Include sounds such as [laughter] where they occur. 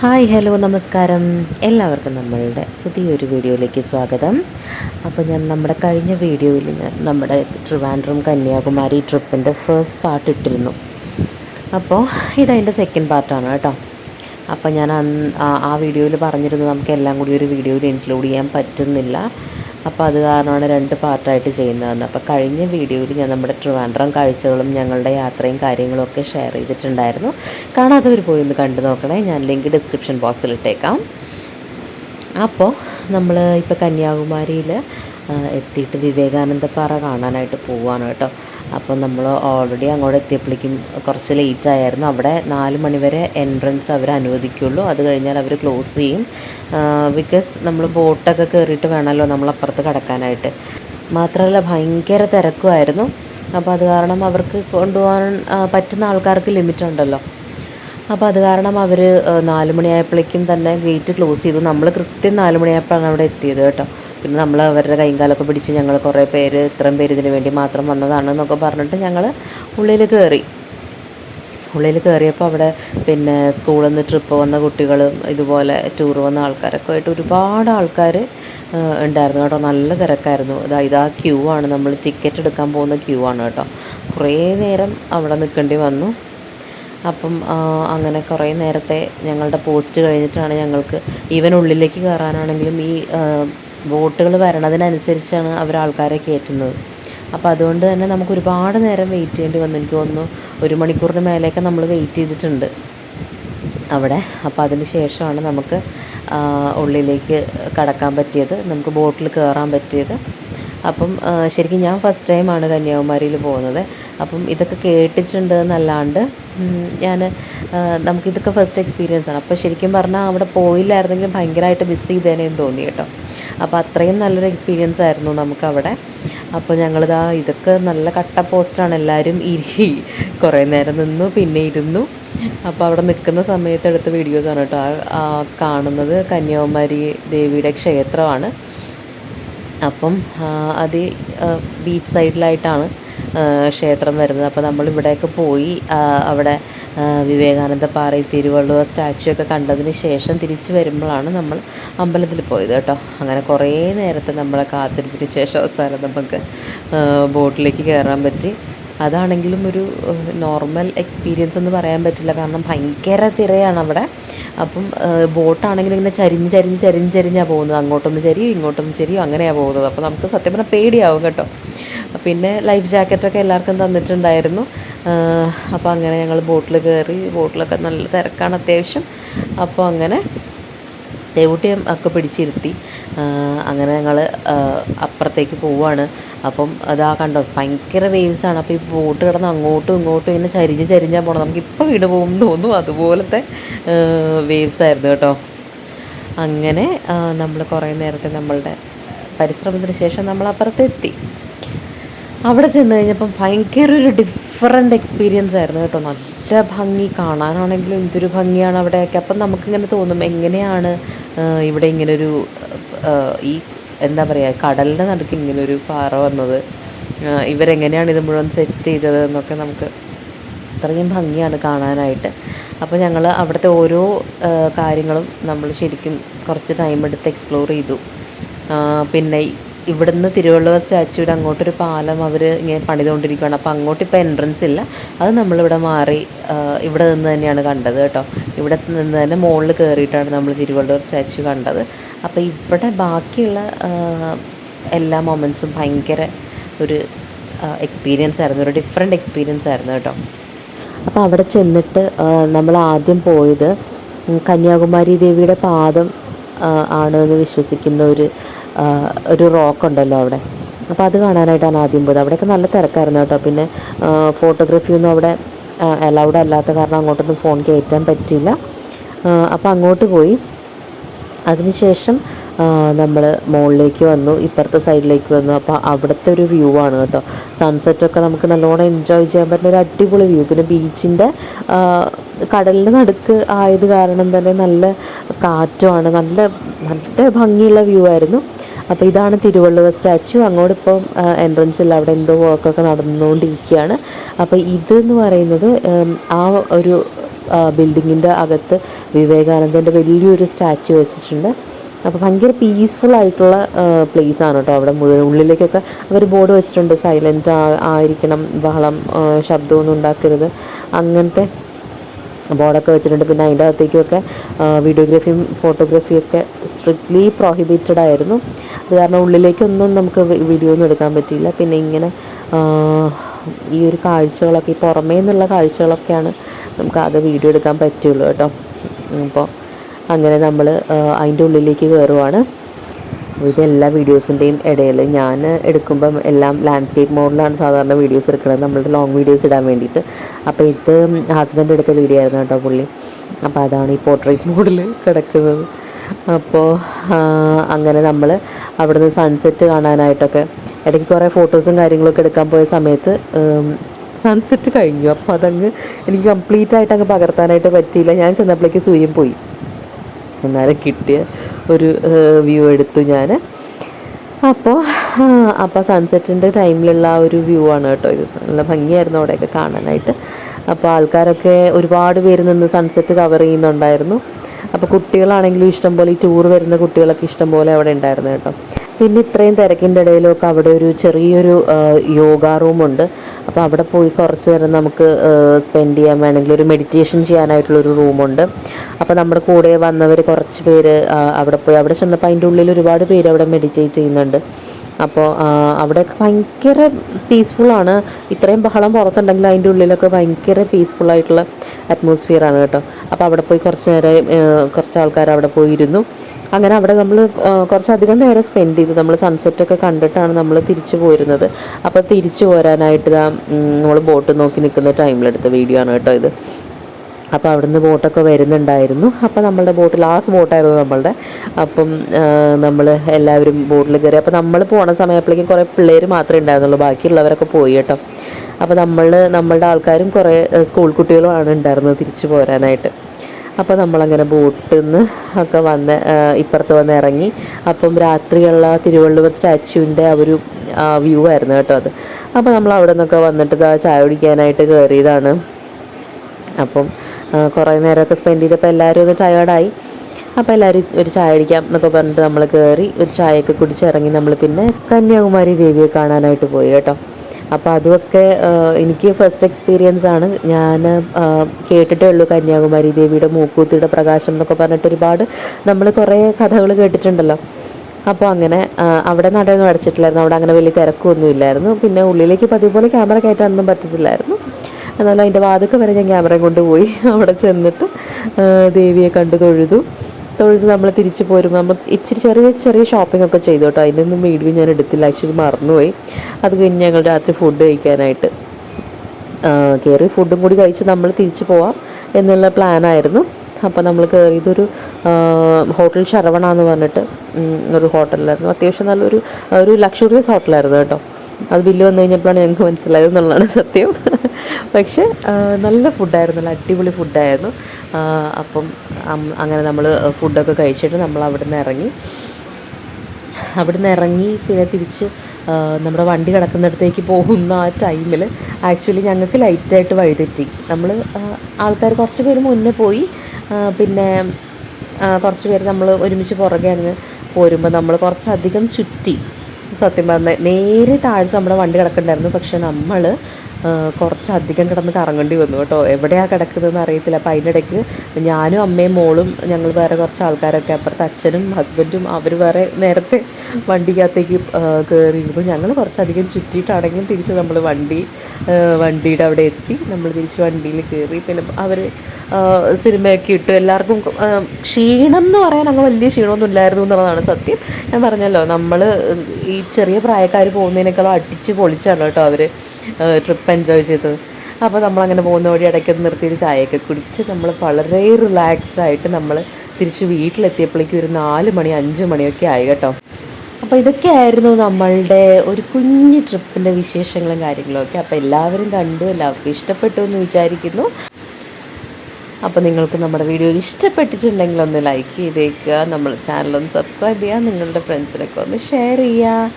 Hi hello നമസ്കാരം. എല്ലാവർക്കും നമ്മളുടെ പുതിയൊരു വീഡിയോയിലേക്ക് സ്വാഗതം. അപ്പോൾ ഞാൻ നമ്മുടെ കഴിഞ്ഞ വീഡിയോയിൽ നമ്മുടെ ട്രിവാൻഡ്രം കന്യാകുമാരി ട്രിപ്പിന്റെ ഫസ്റ്റ് പാർട്ട് ഇട്ടിരുന്നു. അപ്പോൾ ഇതതിന്റെ സെക്കൻഡ് പാർട്ടാണ് കേട്ടോ. അപ്പോൾ ഞാൻ ആ വീഡിയോയിൽ പറഞ്ഞിരുന്നു നമുക്ക് എല്ലാം കൂടി ഒരു വീഡിയോയിൽ ഇൻക്ലൂഡ് ചെയ്യാൻ പറ്റുന്നില്ല. അപ്പോൾ അത് കാരണമാണ് രണ്ട് പാർട്ടായിട്ട് ചെയ്യുന്നതെന്ന്. അപ്പോൾ കഴിഞ്ഞ വീഡിയോയിൽ ഞാൻ നമ്മുടെ ട്രിവാൻഡ്രം കാഴ്ചകളും ഞങ്ങളുടെ യാത്രയും കാര്യങ്ങളും ഒക്കെ ഷെയർ ചെയ്തിട്ടുണ്ടായിരുന്നു. കാണാത്തവർ പോയി ഒന്ന് കണ്ടു നോക്കണേ. ഞാൻ ലിങ്ക് ഡിസ്ക്രിപ്ഷൻ ബോക്സിൽ ഇട്ടേക്കാം. അപ്പോൾ നമ്മൾ ഇപ്പോൾ കന്യാകുമാരിയിൽ എത്തിയിട്ട് വിവേകാനന്ദ പാറ കാണാനായിട്ട് പോവാണ് കേട്ടോ. അപ്പോൾ നമ്മൾ ഓൾറെഡി അങ്ങോട്ട് എത്തിയപ്പോഴേക്കും കുറച്ച് ലേറ്റ് ആയിരുന്നു. അവിടെ നാല് മണിവരെ എൻട്രൻസ് അവർ അനുവദിക്കുള്ളൂ. അത് കഴിഞ്ഞാൽ അവർ ക്ലോസ് ചെയ്യും. ബിക്കോസ് നമ്മൾ ബോട്ടൊക്കെ കയറിയിട്ട് വേണമല്ലോ നമ്മൾ അപ്പുറത്ത് കിടക്കാനായിട്ട്. മാത്രമല്ല ഭയങ്കര തിരക്കുമായിരുന്നു. അപ്പോൾ അത് കാരണം അവർക്ക് കൊണ്ടുപോകാൻ പറ്റുന്ന ആൾക്കാർക്ക് ലിമിറ്റ് ഉണ്ടല്ലോ. അപ്പോൾ അത് കാരണം അവർ നാല് മണിയായപ്പോഴേക്കും തന്നെ ഗേറ്റ് ക്ലോസ് ചെയ്തു. നമ്മൾ കൃത്യം നാല് മണിയായപ്പോഴാണ് അവിടെ എത്തിയത് കേട്ടോ. പിന്നെ നമ്മൾ അവരുടെ കൈയും കാലൊക്കെ പിടിച്ച് ഞങ്ങൾ കുറേ പേര് ഇത്രയും പേര് ഇതിന് വേണ്ടി മാത്രം വന്നതാണ് എന്നൊക്കെ പറഞ്ഞിട്ട് ഞങ്ങൾ ഉള്ളിൽ കയറി ഉള്ളിൽ കയറിയപ്പോൾ അവിടെ പിന്നെ സ്കൂളിൽ നിന്ന് ട്രിപ്പ് വന്ന കുട്ടികളും ഇതുപോലെ ടൂർ വന്ന ആൾക്കാരൊക്കെ ആയിട്ട് ഒരുപാട് ആൾക്കാർ ഉണ്ടായിരുന്നു കേട്ടോ. നല്ല തിരക്കായിരുന്നു. ഇതാ ഇതാ ക്യൂ ആണ്. നമ്മൾ ടിക്കറ്റ് എടുക്കാൻ പോകുന്ന ക്യൂ ആണ് കേട്ടോ. കുറേ നേരം അവിടെ നിൽക്കേണ്ടി വന്നു. അപ്പം അങ്ങനെ കുറേ നേരത്തെ ഞങ്ങളുടെ പോസ്റ്റ് കഴിഞ്ഞിട്ടാണ് ഞങ്ങൾക്ക് ഈവൻ ഉള്ളിലേക്ക് കയറാനാണെങ്കിലും ഈ ബോട്ടുകൾ വരണതിനനുസരിച്ചാണ് അവർ ആൾക്കാരെ കയറ്റുന്നത്. അപ്പോൾ അതുകൊണ്ട് തന്നെ നമുക്ക് ഒരുപാട് നേരം വെയിറ്റ് ചെയ്യേണ്ടി വന്നു. എനിക്ക് തോന്നുന്നു ഒരു മണിക്കൂറിന് മേലെയൊക്കെ നമ്മൾ വെയിറ്റ് ചെയ്തിട്ടുണ്ട്. അവിടെ. അപ്പോൾ അതിന് ശേഷമാണ് നമുക്ക് ഉള്ളിലേക്ക് കടക്കാൻ പറ്റിയത്. നമുക്ക് ബോട്ടിൽ കയറാൻ പറ്റിയത്. അപ്പം ശരിക്കും ഞാൻ ഫസ്റ്റ് ടൈമാണ് കന്യാകുമാരിയിൽ പോകുന്നത്. അപ്പം ഇതൊക്കെ കേട്ടിട്ടുണ്ട് എന്നല്ലാണ്ട് ഞാൻ നമുക്കിതൊക്കെ ഫസ്റ്റ് എക്സ്പീരിയൻസ് ആണ്. അപ്പോൾ ശരിക്കും പറഞ്ഞാൽ അവിടെ പോയില്ലായിരുന്നെങ്കിൽ ഭയങ്കരമായിട്ട് മിസ് ചെയ്തേനേന്ന് തോന്നി കേട്ടോ. അപ്പോൾ അത്രയും നല്ലൊരു എക്സ്പീരിയൻസ് ആയിരുന്നു നമുക്കവിടെ. അപ്പോൾ ഞങ്ങളിതാ ഇതൊക്കെ നല്ല കട്ട പോസ്റ്റാണ് എല്ലാവരും ഇരി [laughs] കുറേ നേരം നിന്നു പിന്നെ ഇരുന്നു. അപ്പോൾ അവിടെ നിൽക്കുന്ന സമയത്ത് എടുത്ത വീഡിയോസാണ് കേട്ടോ. ആ- കാണുന്നത് കന്യാകുമാരി ദേവിയുടെ ക്ഷേത്രമാണ്. അപ്പം അത് ബീച്ച് സൈഡിലായിട്ടാണ് ക്ഷേത്രം വരുന്നത്. അപ്പോൾ നമ്മൾ ഇവിടെയൊക്കെ പോയി അവിടെ വിവേകാനന്ദ പാറയിൽ തിരുവള്ളുവ സ്റ്റാച്ചു ഒക്കെ കണ്ടതിന് ശേഷം തിരിച്ചു വരുമ്പോഴാണ് നമ്മൾ അമ്പലത്തിൽ പോയത് കേട്ടോ. അങ്ങനെ കുറേ നേരത്തെ നമ്മളെ കാത്തിരിപ്പിന് ശേഷം അവസാനം നമുക്ക് ബോട്ടിലേക്ക് കയറാൻ പറ്റി. അതാണെങ്കിലും ഒരു നോർമൽ എക്സ്പീരിയൻസ് എന്ന് പറയാൻ പറ്റില്ല. കാരണം ഭയങ്കര തിരയാണ് അവിടെ. അപ്പം ബോട്ടാണെങ്കിൽ ഇങ്ങനെ ചരിഞ്ഞ് ചരിഞ്ഞ് ചരിഞ്ഞ് ചരിഞ്ഞാണ് പോകുന്നത്. അങ്ങോട്ടൊന്ന് ചരിയും ഇങ്ങോട്ടൊന്ന് ചരിയും അങ്ങനെയാണ് പോകുന്നത്. അപ്പോൾ നമുക്ക് സത്യം പറഞ്ഞാൽ പേടിയാവും കേട്ടോ. പിന്നെ ലൈഫ് ജാക്കറ്റൊക്കെ എല്ലാവർക്കും തന്നിട്ടുണ്ടായിരുന്നു. അപ്പോൾ അങ്ങനെ ഞങ്ങൾ ബോട്ടിൽ കയറി ബോട്ടിലൊക്കെ നല്ല തിരക്കാണ് അത്യാവശ്യം. അപ്പോൾ അങ്ങനെ ദേവൂട്ടിയും ഒക്കെ പിടിച്ചിരുത്തി. അങ്ങനെ ഞങ്ങൾ അപ്പുറത്തേക്ക് പോവാണ്. അപ്പം അതാ കണ്ടോ ഭയങ്കര വേവ്സാണ് അപ്പോൾ ഈ ബോട്ട് കിടന്ന് അങ്ങോട്ടും ഇങ്ങോട്ടും ഇങ്ങനെ ചരിഞ്ഞ് ചരിഞ്ഞാൽ പോകണം നമുക്ക് ഇപ്പോൾ വീട് പോകും തോന്നും അതുപോലത്തെ വേവ്സ് ആയിരുന്നു കേട്ടോ. അങ്ങനെ നമ്മൾ കുറേ നേരത്തെ നമ്മളുടെ പരിശ്രമത്തിന് ശേഷം നമ്മൾ അപ്പുറത്തെത്തി അവിടെ ചെന്ന് കഴിഞ്ഞപ്പം ഭയങ്കര ഒരു ഡിഫറെന്റ് എക്സ്പീരിയൻസ് ആയിരുന്നു കേട്ടോ. നല്ല ഭംഗി കാണാനാണെങ്കിലും എന്തൊരു ഭംഗിയാണ് അവിടെയൊക്കെ. അപ്പം നമുക്കിങ്ങനെ തോന്നും എങ്ങനെയാണ് ഇവിടെ ഇങ്ങനൊരു ഈ എന്താ പറയുക കടലിന്റെ നടുക്ക് ഇങ്ങനൊരു പാറ വന്നത്. ഇവരെങ്ങനെയാണ് ഇത് മുഴുവൻ സെറ്റ് ചെയ്തത് എന്നൊക്കെ നമുക്ക് അത്രയും ഭംഗിയാണ് കാണാനായിട്ട്. അപ്പോൾ ഞങ്ങൾ അവിടുത്തെ ഓരോ കാര്യങ്ങളും നമ്മൾ ശരിക്കും കുറച്ച് ടൈം എടുത്ത് എക്സ്പ്ലോർ ചെയ്തു. പിന്നെ ഇവിടുന്ന് തിരുവള്ളുവർ സ്റ്റാച്യൂടെ അങ്ങോട്ടൊരു പാലം അവർ ഇങ്ങനെ പണിതുകൊണ്ടിരിക്കുകയാണ് അപ്പോൾ അങ്ങോട്ട് ഇപ്പോൾ എൻട്രൻസ് ഇല്ല. അത് നമ്മളിവിടെ മാറി ഇവിടെ നിന്ന് തന്നെയാണ് കണ്ടത് കേട്ടോ. ഇവിടെ നിന്ന് തന്നെ മുകളിൽ കയറിയിട്ടാണ് നമ്മൾ തിരുവള്ളുവർ സ്റ്റാച്യു കണ്ടത്. അപ്പോൾ ഇവിടെ ബാക്കിയുള്ള എല്ലാ മൊമെൻസും ഭയങ്കര ഒരു എക്സ്പീരിയൻസ് ആയിരുന്നു. ഒരു ഡിഫറെന്റ് എക്സ്പീരിയൻസ് ആയിരുന്നു കേട്ടോ. അപ്പോൾ അവിടെ ചെന്നിട്ട് നമ്മൾ ആദ്യം പോയത് കന്യാകുമാരി ദേവിയുടെ പാദം ആണ് എന്ന് വിശ്വസിക്കുന്ന ഒരു ഒരു റോക്ക് ഉണ്ടല്ലോ അവിടെ. അപ്പോൾ അത് കാണാനായിട്ടാണ് ആദ്യം പോയത്. അവിടെയൊക്കെ നല്ല തിരക്കായിരുന്നു കേട്ടോ. പിന്നെ ഫോട്ടോഗ്രാഫി ഒന്നും അവിടെ അലൗഡ് അല്ലാത്ത കാരണം അങ്ങോട്ടൊന്നും ഫോൺ കയറ്റാൻ പറ്റിയില്ല. അപ്പോൾ അങ്ങോട്ട് പോയി. അതിനുശേഷം നമ്മൾ മുകളിലേക്ക് വന്നു ഇപ്പുറത്തെ സൈഡിലേക്ക് വന്നു. അപ്പോൾ അവിടുത്തെ ഒരു വ്യൂ ആണ് കേട്ടോ. സൺസെറ്റൊക്കെ നമുക്ക് നല്ലോണം എൻജോയ് ചെയ്യാൻ പറ്റുന്ന ഒരു അടിപൊളി വ്യൂ പിന്നെ ബീച്ചിന്റെ കടലിന് നടുക്ക് ആയത് കാരണം തന്നെ നല്ല കാറ്റുമാണ്. നല്ല നല്ല ഭംഗിയുള്ള വ്യൂ ആയിരുന്നു. അപ്പോൾ ഇതാണ് തിരുവള്ളുവ സ്റ്റാച്ചു അങ്ങോട്ട് ഇപ്പം എൻട്രൻസിൽ അവിടെ എന്തോ വർക്കൊക്കെ നടന്നുകൊണ്ടിരിക്കുകയാണ്. അപ്പോൾ ഇതെന്ന് പറയുന്നത് ആ ഒരു ബിൽഡിങ്ങിന്റെ അകത്ത് വിവേകാനന്ദന്റെ വലിയൊരു സ്റ്റാച്ചു വെച്ചിട്ടുണ്ട്. അപ്പോൾ ഭയങ്കര പീസ്ഫുൾ ആയിട്ടുള്ള പ്ലേസ് ആണ് കേട്ടോ അവിടെ മുഴുവൻ. ഉള്ളിലേക്കൊക്കെ അവർ ബോർഡ് വെച്ചിട്ടുണ്ട്. സൈലന്റ് ആയിരിക്കണം ബഹളം ശബ്ദമൊന്നും ഉണ്ടാക്കരുത്. അങ്ങനത്തെ ബോർഡൊക്കെ വെച്ചിട്ടുണ്ട്. പിന്നെ അതിന്റെ അകത്തേക്കൊക്കെ വീഡിയോഗ്രാഫിയും ഫോട്ടോഗ്രാഫിയൊക്കെ സ്ട്രിക്ട്ലി പ്രോഹിബിറ്റഡ് ആയിരുന്നു. അത് കാരണം ഉള്ളിലേക്കൊന്നും നമുക്ക് വീഡിയോ ഒന്നും എടുക്കാൻ പറ്റിയില്ല. പിന്നെ ഇങ്ങനെ ഈ ഒരു കാഴ്ചകളൊക്കെ ഈ പുറമേ നിന്നുള്ള കാഴ്ചകളൊക്കെയാണ് നമുക്ക് ആകെ വീഡിയോ എടുക്കാൻ പറ്റുള്ളൂ കേട്ടോ അപ്പോൾ അങ്ങനെ നമ്മൾ അതിന്റെ ഉള്ളിലേക്ക് കയറുവാണ് ഇതെല്ലാ വീഡിയോസിന്റെയും ഇടയിൽ ഞാൻ എടുക്കുമ്പം എല്ലാം ലാൻഡ്സ്കേപ്പ് മോഡലാണ് സാധാരണ വീഡിയോസ് എടുക്കുന്നത്. നമ്മളുടെ ലോങ് വീഡിയോസ് ഇടാൻ വേണ്ടിയിട്ട്. അപ്പോൾ ഇത് ഹസ്ബൻഡ് എടുത്ത വീഡിയോ ആയിരുന്നു കേട്ടോ പുള്ളി. അപ്പോൾ അതാണ് ഈ പോർട്രേറ്റ് മോഡിൽ കിടക്കുന്നത്. അപ്പോൾ അങ്ങനെ നമ്മൾ അവിടുന്ന് സൺസെറ്റ് കാണാനായിട്ടൊക്കെ ഇടയ്ക്ക് കുറേ ഫോട്ടോസും കാര്യങ്ങളൊക്കെ എടുക്കാൻ പോയ സമയത്ത് സൺസെറ്റ് കഴിഞ്ഞു. അപ്പോൾ അതങ്ങ് എനിക്ക് കംപ്ലീറ്റ് ആയിട്ട് അങ്ങ് പകർത്താനായിട്ട് പറ്റിയില്ല. ഞാൻ ചെന്നപ്പോഴേക്ക് സൂര്യൻ പോയി. എന്നാലും കിട്ടിയ ഒരു വ്യൂ എടുത്തു ഞാൻ അപ്പോൾ അപ്പോൾ സൺസെറ്റിന്റെ ടൈമിലുള്ള ആ ഒരു വ്യൂ ആണ് കേട്ടോ ഇത്. നല്ല ഭംഗിയായിരുന്നു അവിടെയൊക്കെ കാണാനായിട്ട്. അപ്പോൾ ആൾക്കാരൊക്കെ ഒരുപാട് പേര് നിന്ന് സൺസെറ്റ് കവർ ചെയ്യുന്നുണ്ടായിരുന്നു. അപ്പോൾ കുട്ടികളാണെങ്കിലും ഇഷ്ടംപോലെ ഈ ടൂർ വരുന്ന കുട്ടികളൊക്കെ ഇഷ്ടംപോലെ അവിടെ ഉണ്ടായിരുന്നു കേട്ടോ. പിന്നെ ഇത്രയും തിരക്കിന്റെ ഇടയിലൊക്കെ അവിടെ ഒരു ചെറിയൊരു യോഗ റൂമുണ്ട്. അപ്പോൾ അവിടെ പോയി കുറച്ച് നേരം നമുക്ക് സ്പെൻഡ് ചെയ്യാൻ വേണമെങ്കിൽ ഒരു മെഡിറ്റേഷൻ ചെയ്യാനായിട്ടുള്ളൊരു റൂമുണ്ട്. അപ്പോൾ നമ്മുടെ കൂടെ വന്നവർ കുറച്ച് പേര് അവിടെ പോയി. അവിടെ ചെന്നപ്പോൾ അതിന്റെ ഉള്ളിൽ ഒരുപാട് പേര് അവിടെ മെഡിറ്റേറ്റ് ചെയ്യുന്നുണ്ട്. അപ്പോൾ അവിടെ ഭയങ്കര പീസ്ഫുള്ളാണ് ഇത്രയും ബഹളം പുറത്തുണ്ടെങ്കിൽ അതിന്റെ ഉള്ളിലൊക്കെ ഭയങ്കര പീസ്ഫുള്ളായിട്ടുള്ള അറ്റ്മോസ്ഫിയറാണ് കേട്ടോ. അപ്പോൾ അവിടെ പോയി കുറച്ച് നേരം കുറച്ച് ആൾക്കാർ അവിടെ പോയി ഇരുന്നു അങ്ങനെ അവിടെ നമ്മൾ കുറച്ചധികം നേരം സ്പെൻഡ് ചെയ്തു. നമ്മൾ സൺസെറ്റൊക്കെ കണ്ടിട്ടാണ് നമ്മൾ തിരിച്ചു പോരുന്നത് അപ്പോൾ തിരിച്ചു പോരാനായിട്ട് നമ്മൾ ബോട്ട് നോക്കി നിൽക്കുന്ന ടൈമിലെടുത്ത വീഡിയോ ആണ് കേട്ടോ ഇത്. അപ്പോൾ അവിടുന്ന് ബോട്ടൊക്കെ വരുന്നുണ്ടായിരുന്നു. അപ്പോൾ നമ്മളുടെ ബോട്ട് ലാസ്റ്റ് ബോട്ടായിരുന്നു നമ്മളുടെ. അപ്പം നമ്മൾ എല്ലാവരും ബോട്ടിൽ കയറി. അപ്പോൾ നമ്മൾ പോണ സമയപ്പോഴേക്കും കുറേ പിള്ളേർ മാത്രമേ ഉണ്ടായിരുന്നുള്ളൂ. ബാക്കിയുള്ളവരൊക്കെ പോയി കേട്ടോ. അപ്പോൾ നമ്മൾ നമ്മളുടെ ആൾക്കാരും കുറേ സ്കൂൾ കുട്ടികളുമാണ് ഉണ്ടായിരുന്നത് തിരിച്ചു പോരാനായിട്ട്. അപ്പോൾ നമ്മളങ്ങനെ ബോട്ടിൽ നിന്ന് ഒക്കെ വന്ന് ഇപ്പുറത്ത് വന്ന് ഇറങ്ങി. അപ്പം രാത്രിയുള്ള തിരുവള്ളുവർ സ്റ്റാച്യുവിന്റെ ആ ഒരു വ്യൂ ആയിരുന്നു കേട്ടോ അത്. അപ്പോൾ നമ്മൾ അവിടെ നിന്നൊക്കെ വന്നിട്ട് ചായ കുടിക്കാനായിട്ട് കയറിയതാണ്. അപ്പം കുറേ നേരമൊക്കെ സ്പെൻഡ് ചെയ്തപ്പോൾ എല്ലാവരും ഒന്ന് ടയേർഡായി അപ്പോൾ എല്ലാവരും ഒരു ചായ അടിക്കാം എന്നൊക്കെ പറഞ്ഞിട്ട് നമ്മൾ കയറി ഒരു ചായയൊക്കെ കുടിച്ചിറങ്ങി നമ്മൾ പിന്നെ കന്യാകുമാരി ദേവിയെ കാണാനായിട്ട് പോയി കേട്ടോ. അപ്പോൾ അതുമൊക്കെ എനിക്ക് ഫസ്റ്റ് എക്സ്പീരിയൻസ് ആണ്. ഞാൻ കേട്ടിട്ടേ ഉള്ളൂ കന്യാകുമാരി ദേവിയുടെ മൂക്കൂത്തിയുടെ പ്രകാശം എന്നൊക്കെ പറഞ്ഞിട്ട് ഒരുപാട് നമ്മൾ കുറേ കഥകൾ കേട്ടിട്ടുണ്ടല്ലോ. അപ്പോൾ അങ്ങനെ അവിടെ നടയൊന്നും അടച്ചിട്ടില്ലായിരുന്നു അവിടെ അങ്ങനെ വലിയ തിരക്കൊന്നും ഇല്ലായിരുന്നു പിന്നെ ഉള്ളിലേക്ക് പതിവ് പോലെ ക്യാമറ കയറ്റാനൊന്നും പറ്റത്തില്ലായിരുന്നു. എന്നാലും അതിന്റെ വാതൊക്കെ വരെ ഞാൻ ക്യാമറയും കൊണ്ടുപോയി [laughs] അവിടെ ചെന്നിട്ട് ദേവിയെ കണ്ടു തൊഴുതു. തൊഴുത് നമ്മൾ തിരിച്ചു പോരുമ്പോൾ നമ്മൾ ഇച്ചിരി ചെറിയ ചെറിയ ഷോപ്പിംഗ് ഒക്കെ ചെയ്തു കേട്ടോ അതിനൊന്നും വീഡിയോ ഞാൻ എടുത്തില്ല. ആക്ച്വലി മറന്നുപോയി. അത് കഴിഞ്ഞ് ഞങ്ങൾ രാത്രി ഫുഡ് കഴിക്കാനായിട്ട് കയറി ഫുഡും കൂടി കഴിച്ച് നമ്മൾ തിരിച്ചു പോവാം എന്നുള്ള പ്ലാനായിരുന്നു അപ്പോൾ നമ്മൾ കയറിയതൊരു ഹോട്ടൽ ശരവണ എന്ന് പറഞ്ഞിട്ട് ഒരു ഹോട്ടലായിരുന്നു അത്യാവശ്യം നല്ലൊരു ഒരു ലക്ഷറിയസ് ഹോട്ടലായിരുന്നു കേട്ടോ. അത് ബില്ല് വന്നു കഴിഞ്ഞപ്പോഴാണ് ഞങ്ങൾക്ക് മനസ്സിലായത് എന്നുള്ളതാണ് സത്യം. പക്ഷേ നല്ല ഫുഡായിരുന്നു നല്ല അടിപൊളി ഫുഡായിരുന്നു. അപ്പം അങ്ങനെ നമ്മൾ ഫുഡൊക്കെ കഴിച്ചിട്ട് നമ്മൾ അവിടെ നിന്ന് ഇറങ്ങി. അവിടുന്ന് ഇറങ്ങി പിന്നെ തിരിച്ച് നമ്മുടെ വണ്ടി കിടക്കുന്നിടത്തേക്ക് പോകുന്ന ആ ടൈമിൽ ആക്ച്വലി ഞങ്ങൾക്ക് ലൈറ്റായിട്ട് വഴിതെറ്റി. നമ്മൾ ആൾക്കാർ കുറച്ച് പേര് മുന്നേ പോയി. പിന്നെ കുറച്ച് പേര് നമ്മൾ ഒരുമിച്ച് പുറകെ അങ്ങ് പോരുമ്പോൾ നമ്മൾ കുറച്ചധികം ചുറ്റി. സത്യം പറഞ്ഞാൽ നേരെ താഴത്ത് നമ്മുടെ വണ്ടി കിടക്കണ്ടായിരുന്നു പക്ഷെ നമ്മൾ കുറച്ചധികം കിടന്ന് കറങ്ങേണ്ടി വന്നു കേട്ടോ. എവിടെയാണ് കിടക്കുന്നതെന്ന് അറിയത്തില്ല. അപ്പോൾ അതിന്റെ ഇടയ്ക്ക് ഞാനും അമ്മയും മോളും ഞങ്ങൾ വേറെ കുറച്ച് ആൾക്കാരൊക്കെ അപ്പുറത്ത് അച്ഛനും ഹസ്ബൻഡും അവർ വേറെ നേരത്തെ വണ്ടിക്കകത്തേക്ക് കയറിയിരുന്നു ഞങ്ങൾ കുറച്ചധികം ചുറ്റിയിട്ടാണെങ്കിലും തിരിച്ച് നമ്മൾ വണ്ടി വണ്ടിയുടെ അവിടെ എത്തി. നമ്മൾ തിരിച്ച് വണ്ടിയിൽ കയറി പിന്നെ അവർ സിനിമയൊക്കെ ഇട്ടു. എല്ലാവർക്കും ക്ഷീണം എന്ന് പറയാൻ അങ്ങ് വലിയ ക്ഷീണമൊന്നും ഇല്ലായിരുന്നു എന്നുള്ളതാണ് സത്യം. ഞാൻ പറഞ്ഞല്ലോ നമ്മൾ ഈ ചെറിയ പ്രായക്കാർ പോകുന്നതിനേക്കാളും അടിച്ച് പൊളിച്ചാണ് കേട്ടോ അവർ. ട്രിപ്പ് എൻജോയ് ചെയ്തത്. അപ്പോൾ നമ്മളങ്ങനെ പോകുന്ന വഴി ഇടയ്ക്ക് നിർത്തിയിട്ട് ചായയൊക്കെ കുടിച്ച് നമ്മൾ വളരെ റിലാക്സ്ഡ് ആയിട്ട് നമ്മൾ തിരിച്ച് വീട്ടിലെത്തിയപ്പോഴേക്കും ഒരു നാല് മണി അഞ്ച് മണിയൊക്കെ ആയി കേട്ടോ. അപ്പോൾ ഇതൊക്കെയായിരുന്നു നമ്മളുടെ ഒരു കുഞ്ഞു ട്രിപ്പിന്റെ വിശേഷങ്ങളും കാര്യങ്ങളും ഒക്കെ അപ്പോൾ എല്ലാവരും കണ്ടു എല്ലാവർക്കും ഇഷ്ടപ്പെട്ടു എന്ന് വിചാരിക്കുന്നു. അപ്പോൾ നിങ്ങൾക്ക് നമ്മുടെ വീഡിയോ ഇഷ്ടപ്പെട്ടിട്ടുണ്ടെങ്കിൽ ഒന്ന് ലൈക്ക് ചെയ്തേക്കുക നമ്മൾ ചാനലൊന്ന് സബ്സ്ക്രൈബ് ചെയ്യുക നിങ്ങളുടെ ഫ്രണ്ട്സിനൊക്കെ ഒന്ന് ഷെയർ ചെയ്യുക.